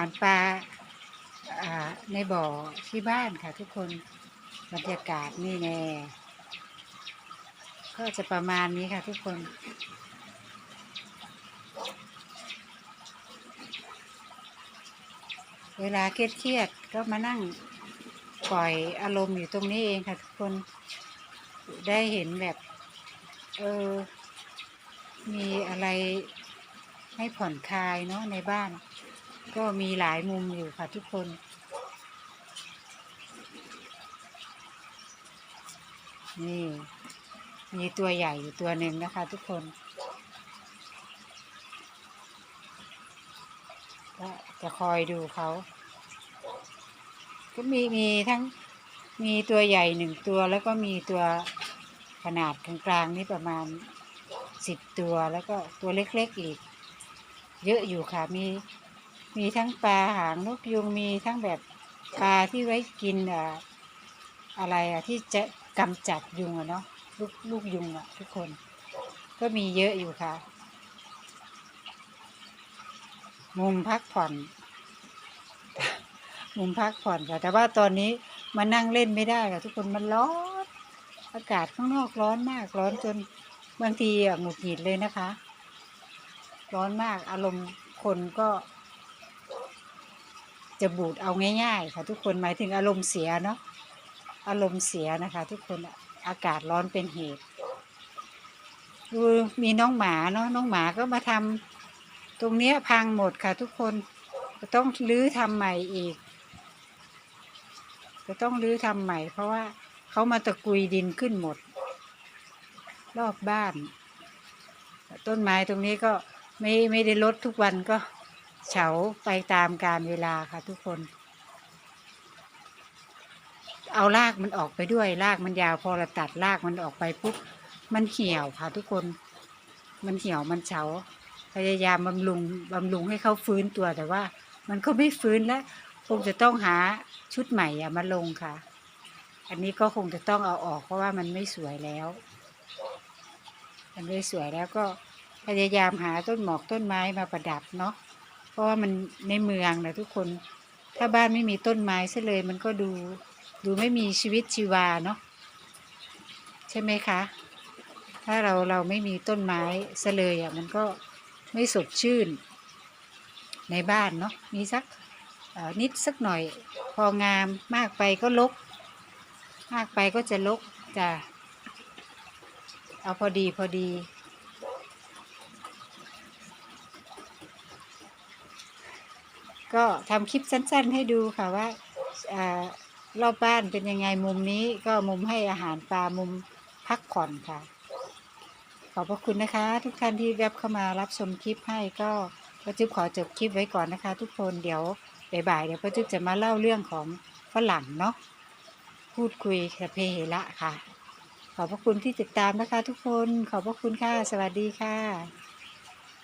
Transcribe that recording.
ารปลาในบ่อที่บ้านค่ะทุกคนบรรยากาศนี่แน่ก็จะประมาณนี้ค่ะทุกคน เวลาเครียดๆก็มานั่งปล่อยอารมณ์อยู่ตรงนี้เองค่ะทุกคนได้เห็นแบบ เออ มีอะไรให้ผ่อนคลายเนาะในบ้าน ก็มีหลายมุมอยู่ค่ะทุกคน นี่ มีตัวใหญ่อยู่ตัวหนึ่งนะคะทุกคน ก็จะคอยดูเขา ก็มีมีทั้งมีตัวใหญ่หนึ่งตัวแล้วก็มีตัวขนาดกลางๆนี่ประมาณสิบตัวแล้วก็ตัวเล็กๆอีก เยอะอยู่ค่ะมี มีทั้งปลาหางนกยุงมีทั้งแบบปลาที่ไว้กินอ่าอะไรอะที่จะกำจัดยุงอะเนาะลูกลูกยุงอะทุกคน ก็มีเยอะอยู่ค่ะ มุมพักผ่อน มุมพักผ่อนค่ะ แต่ว่าตอนนี้มานั่งเล่นไม่ได้ค่ะทุกคนมันร้อนอากาศข้างนอกร้อนมากร้อนจนบางทีอะหงุดหงิดเลยนะคะ ร้อนมากอารมณ์คนก็ จะบูดเอาง่ายๆ ค่ะทุกคนหมายถึงอารมณ์เสียเนาะอารมณ์เสียนะคะ ทุกคนอากาศร้อนเป็นเหตุดูมีน้องหมาเนาะน้องหมาก็มาทำตรงเนี้ยพังหมดค่ะ ทุกคนจะต้องรื้อทำใหม่อีกจะต้องรื้อทำใหม่ เพราะว่าเขามาตะกุยดินขึ้นหมด รอบบ้าน ต้นไม้ตรงนี้ก็ไม่ไม่ได้ลดทุกวันก็ เฉาไปตามกาลเวลาค่ะทุกคน เอารากมันออกไปด้วยรากมันยาวพอเราตัดรากมันออกไปปุ๊บมันเหี่ยวค่ะทุกคน มันเหี่ยวมันเฉา พยายามบำรุงบำรุงให้เขาฟื้นตัวแต่ว่า มันก็ไม่ฟื้นแล้วคงจะต้องหาชุดใหม่อะมาลงค่ะ อันนี้ก็คงจะต้องเอาออกเพราะว่ามันไม่สวยแล้วมันไม่สวยแล้วก็พยายามหาต้นหมอกต้นไม้มาประดับเนาะ เพราะว่ามันในเมืองนะทุกคน ถ้าบ้านไม่มีต้นไม้ซะเลย มันก็ดูดูไม่มีชีวิตชีวาเนาะใช่ไหมคะ ถ้าเราเราไม่มีต้นไม้ซะเลยอะมันก็ไม่สดชื่น ในบ้านเนาะมีสักนิดสักหน่อยพองามมากไปก็ลก มากไปก็จะลกจะเอาพอดีพอดี ก็ทำคลิปสั้น ๆ ให้ดูค่ะว่าอารอบบ้านเป็นยังไงมุมนี้ก็มุมให้อาหารปลามุมพักผ่อนค่ะ ขอบพระคุณนะคะ ทุกท่านที่แวบเข้ามารับชมคลิปให้ก็ป้าจุ๊บขอจบคลิปไว้ก่อนนะคะ ทุกคนเดี๋ยวบ่ายๆเดี๋ยวป้าจุ๊บจะมาเล่าเรื่องของฝรั่งเนาะพูดคุยกับเพเหระค่ะ ขอบพระคุณที่ติดตามนะคะ ทุกคนขอบพระคุณค่ะ สวัสดีค่ะ